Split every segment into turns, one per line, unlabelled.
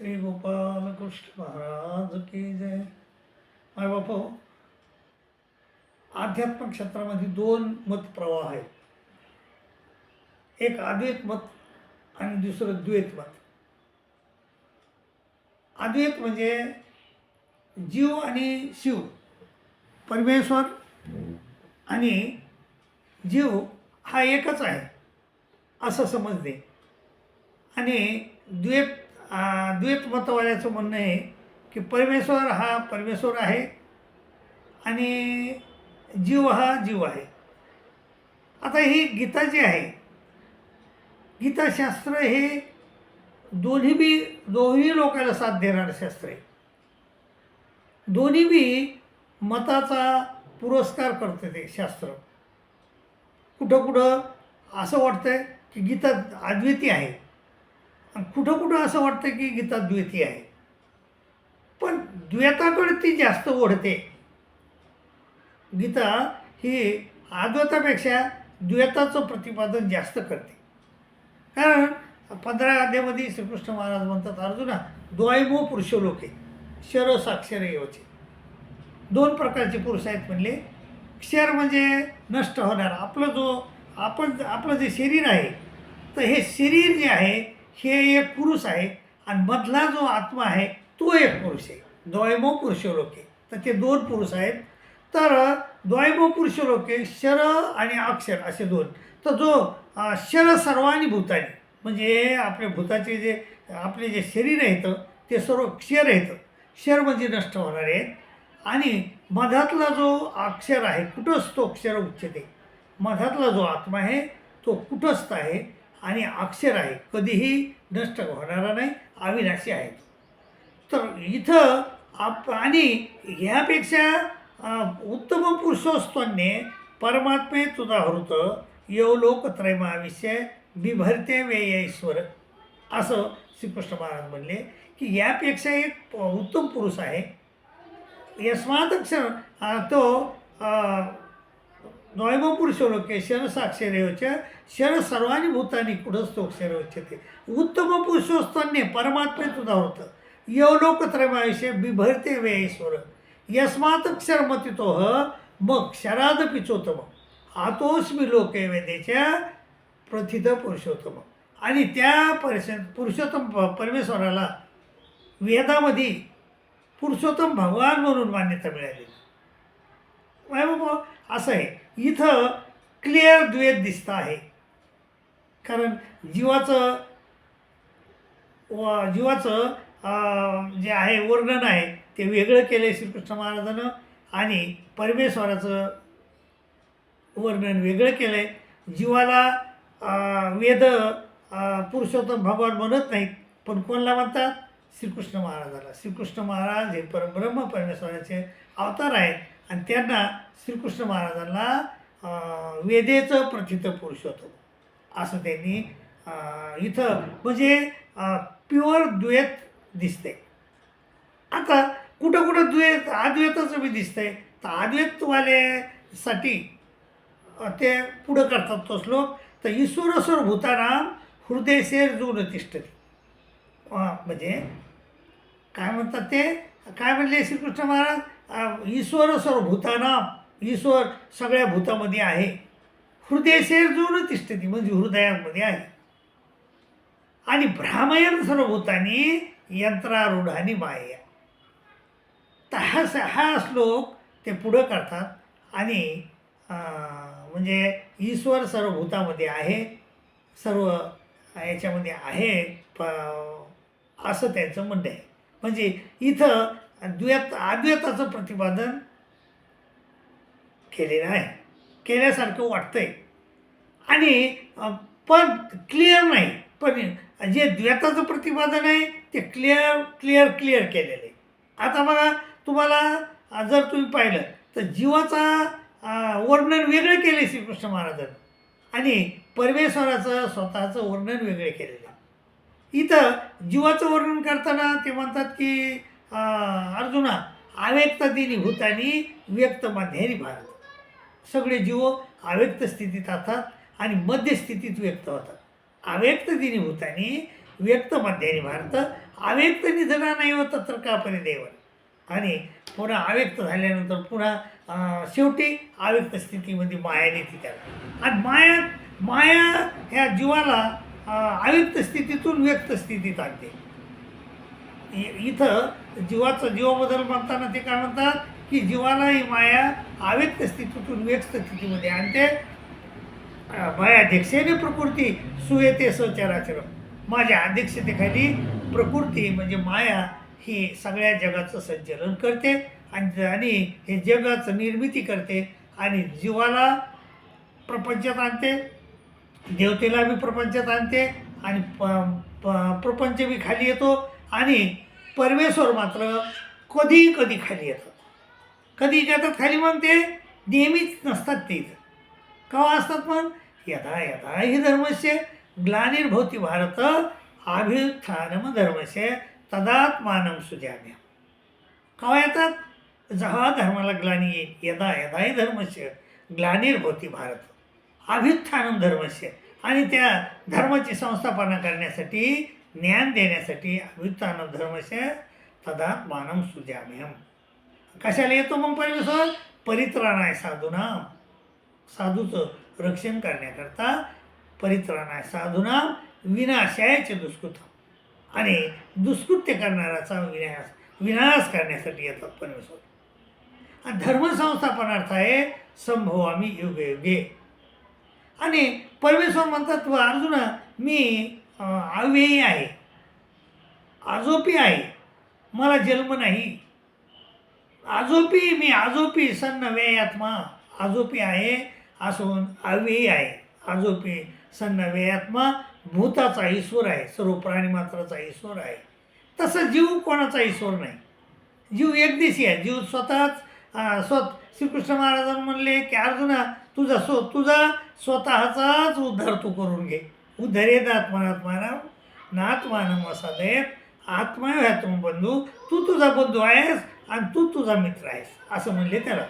श्री गोपाल कृष्ण महाराज की जय. माय बापू आध्यात्म क्षेत्रामध्ये दोन मत प्रवाह आहेत. एक अद्वैत मत आणि दुसरं द्वैत मत. अद्वैत म्हणजे जीव आणि शिव परमेश्वर आणि जीव हा एकच आहे असं समजणे आणि द्वैत द्वैत मतवाल्याचं म्हणणं आहे की परमेश्वर हा परमेश्वर आहे आणि जीव हा जीव आहे. आता ही गीता जी आहे गीताशास्त्र हे दोन्ही बी दोन्ही लोकांना साथ देणारं शास्त्र आहे. दोन्ही बी मताचा पुरस्कार करते ते शास्त्र. कुठं कुठं असं वाटतं की गीता अद्वितीय आहे. कुठं कुठं असं वाटतं की गीता द्वैती आहे. पण द्वैताकडे ती जास्त ओढते. गीता ही अद्वैतापेक्षा द्वैताचं प्रतिपादन जास्त करते. कारण पंधरा अध्यामध्ये श्रीकृष्ण महाराज म्हणतात अर्जुना द्वैमो पुरुष लोके शर साक्षर योचे दोन प्रकारचे पुरुष आहेत म्हणले. क्षर म्हणजे नष्ट होणार. आपलं जो आपण आपलं जे शरीर आहे तर हे शरीर जे आहे हे एक पुरुष आहे आणि मधला जो आत्मा आहे तो एक पुरुष आहे. द्वैमो पुरुष लोके. तर ते दोन पुरुष आहेत. तर द्वैमो पुरुष लोके शर आणि अक्षर असे दोन. तर जो शर सर्वांनी भूतानी म्हणजे आपल्या भूताचे जे आपले जे शरीर आहेत ते सर्व क्षर आहेत. क्षर म्हणजे नष्ट होणारे आहेत. आणि मधातला जो अक्षर आहे कुठंच तो अक्षर उच्चते. मधातला जो आत्मा आहे तो कुटस्थ आहे. आणि अक्षर आहे कधीही नष्ट होणारा नाही अविनाशी आहे. तर इथं आप आणि ह्यापेक्षा उत्तम पुरुषोस्तन्ये परमात्मे तुझा हृत यो लोकत्रयमाविष्य बिभरते वेयेश्वर असं श्रीकृष्ण महाराज म्हणले की यापेक्षा एक उत्तम पुरुष आहे. यस्मात तो द्वैम पुरुष शर साक्षरेवच शर सर्वांनी भूतानी कुठंच उत्तम पुरुषोस्तन्य परमात्मे तुझा होतं। यवलोकत्रयमाविषय बिभरते वेश्वर यस्मात अक्षरमतितो मग क्षरादपि पिचोत्तम आतोस्मी लोके वेदेच्या प्रथित पुरुषोत्तम आणि त्या परिस पुरुषोत्तम प- परमेश्वराला वेदामध्ये पुरुषोत्तम भगवान म्हणून मान्यता मिळाली बाबा असं आहे. इथं क्लिअर द्वेत दिसतं आहे. कारण जीवाचं व जीवाचं जे आहे वर्णन आहे ते वेगळं केलं आहे श्रीकृष्ण महाराजानं आणि परमेश्वराचं वर्णन वेगळं केलं आहे जीवाला वेद पुरुषोत्तम भगवान म्हणत नाहीत पण कोणाला म्हणतात? श्रीकृष्ण महाराजाला. श्रीकृष्ण महाराज हे परब्रह्म परमेश्वराचे अवतार आहेत. आणि त्यांना श्रीकृष्ण महाराजांना वेदेचं प्रथित पुरुषोत्तम असं त्यांनी इथं म्हणजे प्युअर द्वैत दिसते आता कुठं कुठं द्वैत अद्वैताचं बी दिसतंय. तर अद्वैतवाल्यासाठी ते पुढं करतात तो श्लोक तर ईश्वरस्वर भूतानाम हृदयसेर जुन तिष्ठते. म्हणजे काय म्हणतात ते? काय म्हणले श्रीकृष्ण महाराज? ईश्वर सर्वभूताना ईश्वर सगळ्या भूतामध्ये आहे. हृदय जुन तिष्ठती म्हणजे हृदयामध्ये आहे. आणि भ्रामयन सर्व भूतानी यंत्रारूढानी माया तर हा स- हा श्लोक ते पुढं करतात. आणि म्हणजे ईश्वर सर्व भूतामध्ये आहे सर्व याच्यामध्ये आहे प असं त्यांचं म्हणणं आहे. म्हणजे इथं द्वैत अद्वैताचं प्रतिपादन केलेलं आहे. केल्यासारखं वाटतंय. आणि पण क्लिअर नाही. पण जे द्वैताचं प्रतिपादन आहे ते क्लिअर क्लिअर क्लिअर केलेलं आहे. आता बघा तुम्हाला जर तुम्ही पाहिलं तर जीवाचा वर्णन वेगळं केलं आहे श्रीकृष्ण महाराजांनी. आणि परमेश्वराचं स्वतःचं वर्णन वेगळे केलेलं इथं जीवाचं वर्णन करताना ते म्हणतात की अर्जुना अव्यक्त दिनी भूतानी व्यक्त माध्यनी भारत. सगळे जीव अव्यक्त स्थितीत असतात आणि मध्यस्थितीत व्यक्त होतात. अव्यक्त दिनी भूतानी व्यक्त मध्यानी भारत अव्यक्त निधना नाही होत तर का परिदेवन आणि पुन्हा अव्यक्त झाल्यानंतर पुन्हा शेवटी अव्यक्त स्थितीमध्ये माया येते त्याला आणि माया माया ह्या जीवाला अव्यक्त स्थितीतून व्यक्त स्थितीत आणते. इथं जीवाचं जीवबदल म्हणताना ते काय म्हणतात की जीवाला ही माया अव्यक्त स्थितीतून व्यक्त स्थितीमध्ये आणते. ते माया अध्यक्षेने प्रकृती सुयेते सचराचर माझ्या अध्यक्षतेखाली प्रकृती म्हणजे माया ही सगळ्या जगाचं संचलन करते आणि आणि हे जगाचं निर्मिती करते आणि जीवाला प्रपंचात आणते. देवतेला बी प्रपंचात आणते आणि प प- प्रपंच बी खाली येतो. आणि परमेश्वर मात्र कधी कधी खाली येतात. कधी येतात खाली मग ते? नेहमीच नसतात ते इथं. केव्हा असतात मग यथा यथा हि धर्मस्य ग्लानिर्भवती भारत अभ्युत्थानम धर्मस्य तदात्मानं सुजाम्य केव्हा येतात? जेव्हा धर्माला ग्लानी येईल यदा यदा हि धर्मस्य ग्लानिर्भवती भारत अभ्युत्थानम धर्मस्य. आणि त्या धर्माची संस्थापना करण्यासाठी ज्ञान देण्यासाठी अभिप्रान धर्मश तदा मानम सुजाम्यम कशाला येतो मग परमेश्वर? परित्राणाय साधूना. साधूचं रक्षण करण्याकरता परित्राणाय साधूना विनाशायचे दुष्कृत. आणि दुष्कृत्य करणाराचा विनाश विनाश करण्यासाठी येतात परमेश्वर. आणि धर्मसंस्थापनार्थ आहे संभव आम्ही युगे युगे. आणि परमेश्वर म्हणतात व अर्जुना मी अव्ययी आहे. आजोपी आहे. मला जन्म नाही. आजोपी मी आजोपी सन्न व्ययात्मा आजोपी आहे असून अव्ययी आहे. आजोपी सन्न व्ययात्मा भूताचा ईश्वर आहे. सर्व प्राणी मात्राचा ईश्वर आहे. तसं जीव कोणाचा ईश्वर नाही. जीव एकदेशी आहे. जीव स्वतःच स्वत श्रीकृष्ण महाराजांनी म्हणले की अर्जुना तुझा स्व तुझा स्वतःचाच उद्धार तू करून घे. उद्धरेत आत्मानात्माना नात्मानम असादेत आत्मा ह्या तुम बंधू तू तुझा बंधू आहेस आणि तू तुझा मित्र आहेस असं म्हणले त्याला.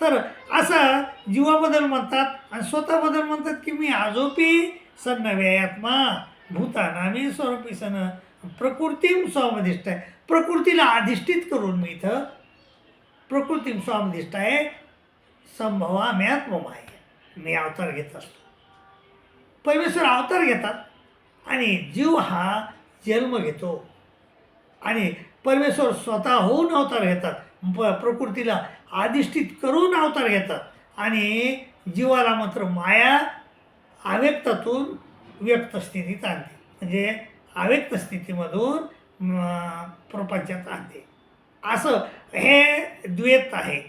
तर असं जीवाबद्दल म्हणतात आणि स्वतःबद्दल म्हणतात की मी आजोपी सन सन्न व्ययात्मा भूतानामी स्वरूपी सन प्रकृतीम स्वामधिष्ठ आहे. प्रकृतीला अधिष्ठित करून मी इथं प्रकृतीम स्वामधिष्ठ आहे संभवा मी आहे मी अवतार घेत असतो. परमेश्वर अवतार घेतात आणि जीव हा जन्म घेतो. आणि परमेश्वर स्वतः होऊन अवतार घेतात. प प्रकृतीला अधिष्ठित करून अवतार घेतात. आणि जीवाला मात्र माया अव्यक्तातून व्यक्त स्थितीत आणते. म्हणजे अव्यक्त स्थितीमधून प्रपंचात आणते. असं हे द्वैत आहे.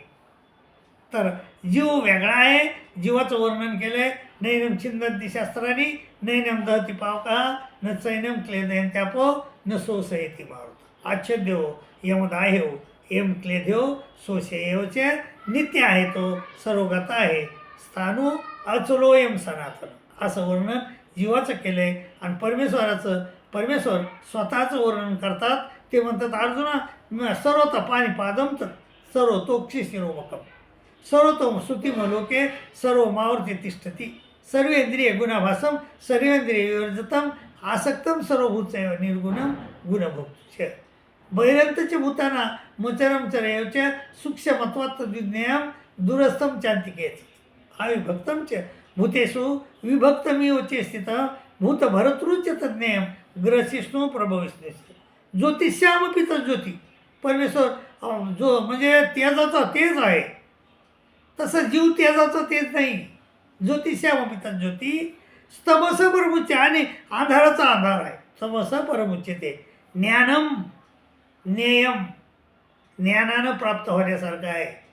तर जीव वेगळा आहे. जीवाचं वर्णन केलं आहे नैनम छिन्दन्ति शस्त्राणि नैनम दहति पावका न चैनम क्लेदयन्त्यापो न शोषयति मारुत। आच्छद्यो यमदाह्यो एम क्लेद्यो सोशेयोचे नित्य आहे तो सर्वगत आहे स्थानू अचलो एम सनातन असं वर्णन जीवाचं केलं आहे आणि परमेश्वराचं परमेश्वर स्वतःचं वर्णन करतात. ते म्हणतात अर्जुना सर्वत पाणी पादम तर सर्व तोक्षी शिरोमकम। सर्वतम श्रुतिमलोके सर्व मावर्ती तिष्ठती। सर्वेंद्रिय गुणाभासम सर्वेंद्रिय विवर्जितम आसक्तम सर्वभूत निर्गुणम गुणभुक्ष बहिरंतचे भूताना मचरम चरयोच सूक्ष्मत्वात विज्ञान दुरस्थम चांतिकेच अविभक्तम च भूतेषु विभक्तमिवचे स्थित भूत भरतृच तज्ञेयम ग्रसिष्णू प्रभविष्णू ज्योतिष्यामपी तर ज्योती परमेश्वर जो म्हणजे तेजाचा तेज आहे। तसं जीव तेजाचं तेज नाही। ज्योतिष्यामपी तर ज्योती स्तमस परमुच्य आणि अंधाराचा आधार आहे. स्तमस परमुच्य ते ज्ञानम ज्ञेयम ज्ञानानं प्राप्त होण्यासारखं आहे.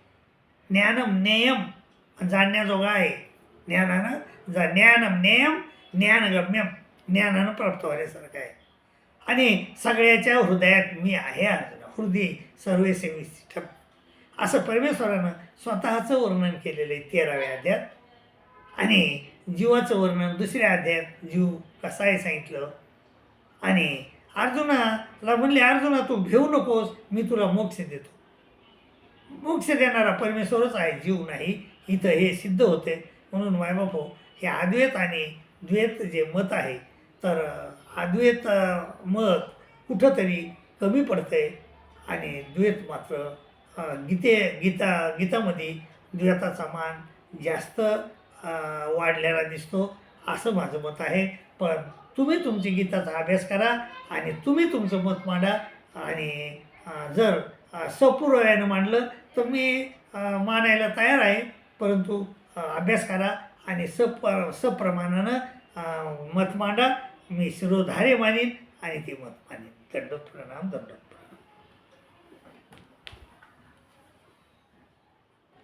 ज्ञानम ज्ञेयम जाणण्याजोगा आहे. ज्ञानानं जा ज्ञानम ज्ञेयम ज्ञानगम्यम ज्ञानानं प्राप्त होण्यासारखं आहे. आणि सगळ्याच्या हृदयात मी आहे अर्जुन. हृदय सर्वे सेविष्ठम असं परमेश्वरानं स्वतःचं वर्णन केलेलं आहे तेराव्या अध्यात आणि जीवाचं वर्णन दुसऱ्या अध्यायात जीव कसा आहे सांगितलं? आणि अर्जुनाला म्हणले अर्जुना तू भेऊ नकोस मी तुला मोक्ष देतो. मोक्ष देणारा परमेश्वरच आहे जीव नाही. इथं हे सिद्ध होते. म्हणून मायबापो हो, हे अद्वैत आणि द्वैत जे मत आहे तर अद्वैत मत कुठंतरी कमी पडते आणि द्वैत मात्र गीते गीता गीतामध्ये द्वैताचा मान जास्त वाढलेला दिसतो असं माझं मत आहे. पण तुम्ही तुमची गीताचा अभ्यास करा आणि तुम्ही तुमचं मत मांडा. आणि जर अ, सपूर्वयानं मांडलं तर मी मानायला तयार आहे. परंतु अभ्यास करा आणि सप सप्रमाणानं मत मांडा. मी शिरोधारे मानीन आणि ते मत मानीन. दंड प्रणाम दंड.